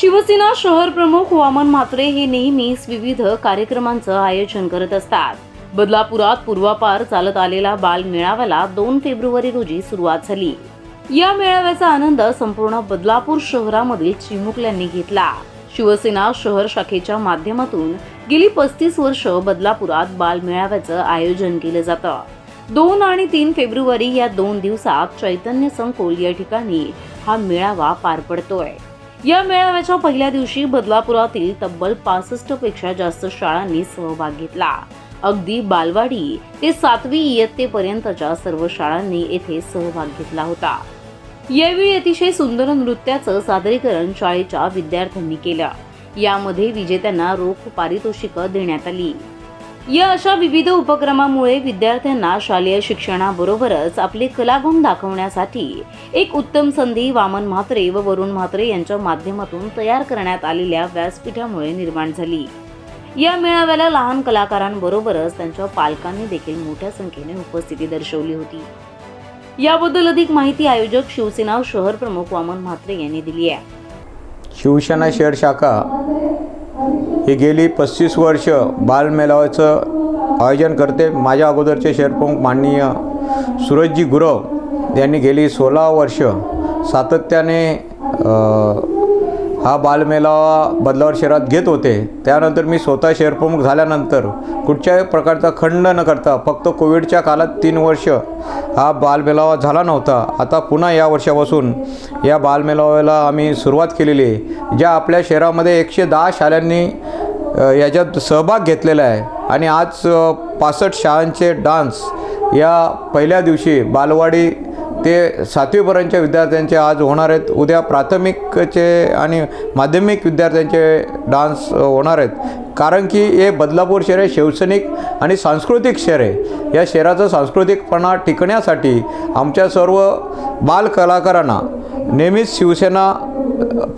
शिवसेना शहर प्रमुख वामन म्हात्रे हे नेहमीच विविध कार्यक्रमांचं आयोजन करत असतात. बदलापुरात पूर्वापार चालत आलेला बाल मेळाव्याला दोन फेब्रुवारी रोजी सुरुवात झाली. या मेळाव्याचा आनंद संपूर्ण बदलापूर शहरामधील चिमुकल्यांनी घेतला. शिवसेना शहर शाखेच्या माध्यमातून गेली पस्तीस वर्ष बदलापुरात बाल मेळाव्याचं आयोजन केलं जातं. दोन आणि तीन फेब्रुवारी या दोन दिवसात चैतन्य संकुल या ठिकाणी हा मेळावा पार पडतोय. या मेळाव्याच्या पहिल्या दिवशी बदलापुरातील तब्बल पासष्टपेक्षा जास्त शाळांनी सहभाग घेतला. अगदी बालवाडी ते सातवी इयत्तेपर्यंतच्या सर्व शाळांनी येथे सहभाग घेतला होता. यावेळी अतिशय सुंदर नृत्याचं सादरीकरण शाळेच्या विद्यार्थ्यांनी केलं. यामध्ये विजेत्यांना रोख पारितोषिकं देण्यात आली. या अशा विविध उपक्रमामुळे विद्यार्थ्यांना शालेय शिक्षणाबरोबरच आपले कलागुण दाखवण्यासाठी एक उत्तम संधी वामन म्हात्रे व वरुण म्हात्रे यांच्या माध्यमातून तयार करण्यात आलेल्या व्यासपीठामुळे निर्माण झाली. या मेळाव्याला लहान कलाकारांबरोबरच त्यांच्या पालकांनी देखील मोठ्या संख्येने उपस्थिती दर्शवली होती. याबद्दल अधिक माहिती आयोजक शिवसेना शहर प्रमुख वामन म्हात्रे यांनी दिली आहे. शिवसेना शहर शाखा. ही गेली पस्तीस वर्ष बालमेळाव्याचं आयोजन करते. माझ्या अगोदरचे शहरप्रमुख माननीय सूरजजी गुरव यांनी गेली सोळा वर्ष सातत्याने हा बालमेळावा बदलावर शहरात घेत होते. त्यानंतर मी स्वतः शहरप्रमुख झाल्यानंतर कुठच्याही प्रकारचा खंड न करता फक्त कोविडच्या काळात तीन वर्ष हा बालमेळावा झाला नव्हता. आता पुन्हा या वर्षापासून या बालमेळाव्याला आम्ही सुरुवात केलेली आहे. ज्या आपल्या शहरामध्ये एकशे दहा शाळांनी याच्यात सहभाग घेतलेला आहे. आणि आज पासष्ट शाळांचे डान्स या पहिल्या दिवशी बालवाडी ते सातवीपर्यंतच्या विद्यार्थ्यांचे आज होणार आहेत. उद्या प्राथमिकचे आणि माध्यमिक विद्यार्थ्यांचे डान्स होणार आहेत. कारण की हे बदलापूर शहर हे शैक्षणिक आणि सांस्कृतिक शहर आहे. या शहराचं सांस्कृतिकपणा टिकण्यासाठी आमच्या सर्व बालकलाकारांना नेहमीच शिवसेना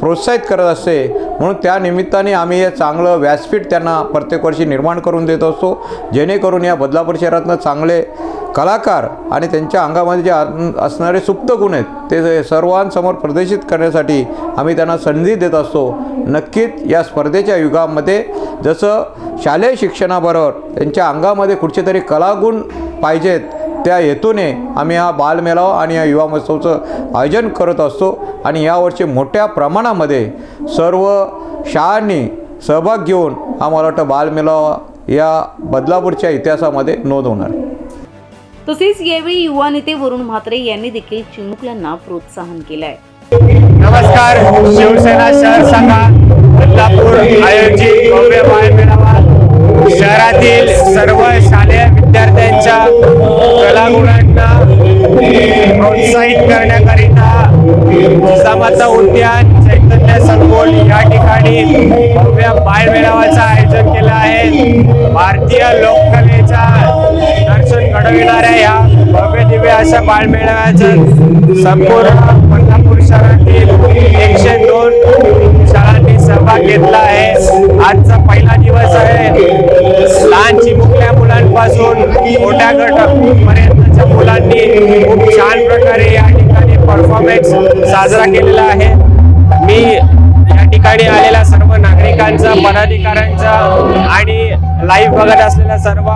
प्रोत्साहित करत असते. म्हणून त्या निमित्ताने आम्ही हे चांगलं व्यासपीठ त्यांना प्रत्येक वर्षी निर्माण करून देत असतो. जेणेकरून या बदलापूर शहरातनं चांगले कलाकार आणि त्यांच्या अंगामध्ये जे आन- असणारे सुप्त गुण आहेत ते सर्वांसमोर प्रदर्शित करण्यासाठी आम्ही त्यांना संधी देत असतो नक्कीच या स्पर्धेच्या युगामध्ये जसं शालेय शिक्षणाबरोबर त्यांच्या अंगामध्ये कुठचे तरी कलागुण पाहिजेत त्या हेतूने आम्ही हा बालमेळावा आणि या युवा महोत्सवचं आयोजन करत असतो आणि यावर्षी मोठ्या प्रमाणामध्ये सर्व शाळांनी सहभाग घेऊन हा मला वाटतं बालमेळावा या बदलापूरच्या इतिहासामध्ये नोंद होणार आहे. तसेच यावेळी युवा नेते वरुण म्हात्रे यांनी देखील चिमुकल्यांना प्रोत्साहन केलंय. नमस्कार शिवसेना शहर शाखा बदलापूर आयोजित भव्य बाळ मेळावा शहरातील सर्व शालेय विद्यार्थ्यांच्या कलागुणांना प्रोत्साहित करण्याकरिता जिजामाता उद्यान चैतन्य संकुल या ठिकाणी भव्य बालमेळाव्याचं आयोजन केलं आहे. भारतीय लोककलेचा दर्शन घडविणाऱ्या या भव्य दिव्य अशा बालमेळाव्याचं संपूर्ण कोल्हापूर शहरातील एकशे दोन शाळांनी सहभाग घेतला आहे. आजचा पहिला दिवस आहे. लहान चिमुकल्या मुलांपासून मोठ्या गटापर्यंतच्या मुलांनी खूप छान प्रकारे या ठिकाणी परफॉर्मन्स साजरा केलेला आहे. मी या ठिकाणी आलेल्या सर्व नागरिकांचा पदाधिकाऱ्यांचा आणि लाईव्ह बघत असलेल्या सर्व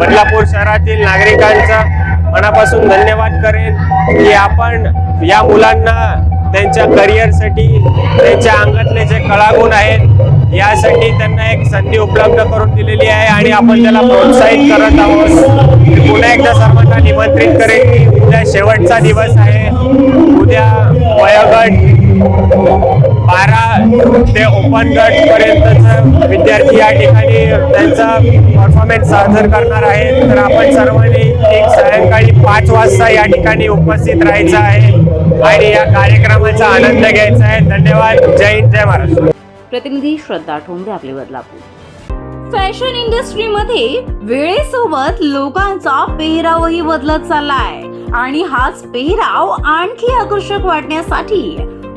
बदलापूर शहरातील नागरिकांचा मनापासून धन्यवाद करेन की आपण या मुलांना त्यांच्या करिअरसाठी त्यांच्या अंगातले जे कळागुण आहेत यासाठी त्यांना एक संधी उपलब्ध करून दिलेली आहे आणि आपण त्याला प्रोत्साहित करत आहोत. पुन्हा एकदा सर्वांना निमंत्रित करेन. की उद्या शेवटचा दिवस आहे. उद्या वयोगट. बारा ते ओपन गट पर्यंतच विद्यार्थी या ठिकाणी त्यांचा परफॉर्मन्स सादर करणार आहेत. तर आपण सर्वांनी एक सायंकाळी पाच वाजता या ठिकाणी उपस्थित राहायचं आहे आणि या कार्यक्रमाचा आनंद घ्यायचा आहे. धन्यवाद. जय हिंद जय महाराष्ट्र. प्रतिनिधी श्रद्धा ठोंबरे आपले बदलापूर. फॅशन इंडस्ट्रीमध्ये वेळेसोबत लोकांचा पेहरावही बदलत चाललाय. आणि हाच पेहराव आणखी आकर्षक वाटण्यासाठी